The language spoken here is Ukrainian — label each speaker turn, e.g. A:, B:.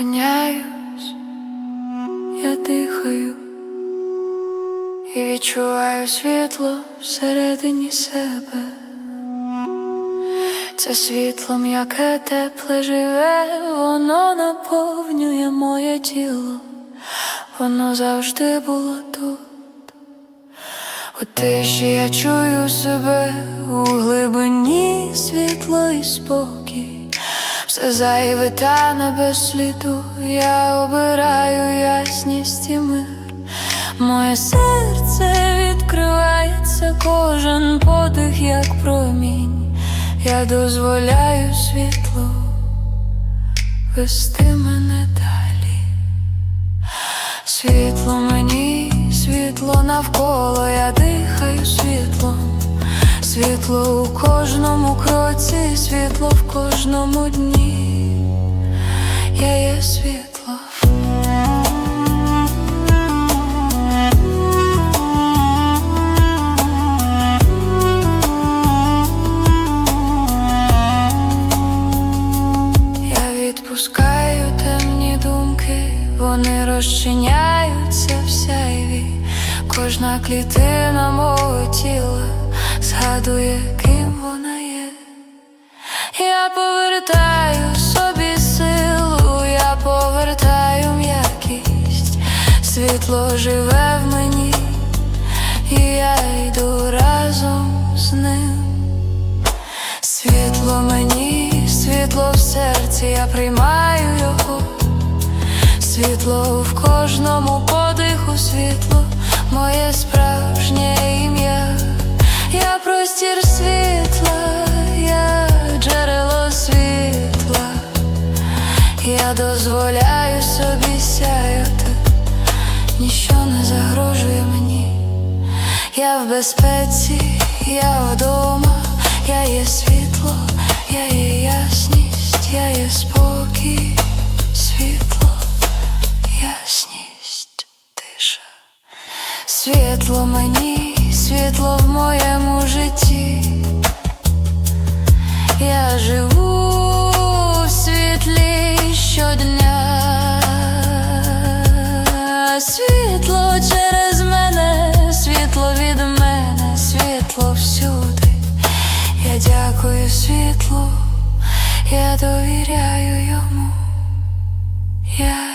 A: зупиняюсь, я дихаю і відчуваю світло всередині себе. Це світло м'яке тепле живе, воно наповнює моє тіло, воно завжди було тут. У тиші я чую себе у глибині світло і спокій. Все зайве та без сліду, я обираю ясність і мир. Моє серце відкривається, кожен подих, як промінь. Я дозволяю світлу вести мене далі. Світло мені, світло навколо, я дихаю світлом. Світло у кожному кроці, світло в кожному дні. Я є світло. Я відпускаю темні думки, вони розчиняються в сяйві. Кожна клітина мого тіла згадує, ким вона є. Я повертаю собі силу, я повертаю м'якість, світло живе в мені, і я йду разом з ним. Світло мені, світло в серці, я приймаю його, світло в кожному подиху, світло, моє справжнє дозволяю собі сяяти, ніщо не загрожує мені. Я в безпеці, я вдома, я є світло, я є ясність, я є спокій, світло, ясність, тиша. Світло мені, світло в моєму житті. Я живу Світло через мене, світло від мене, світло всюди. Я дякую світлу, я довіряю йому. Я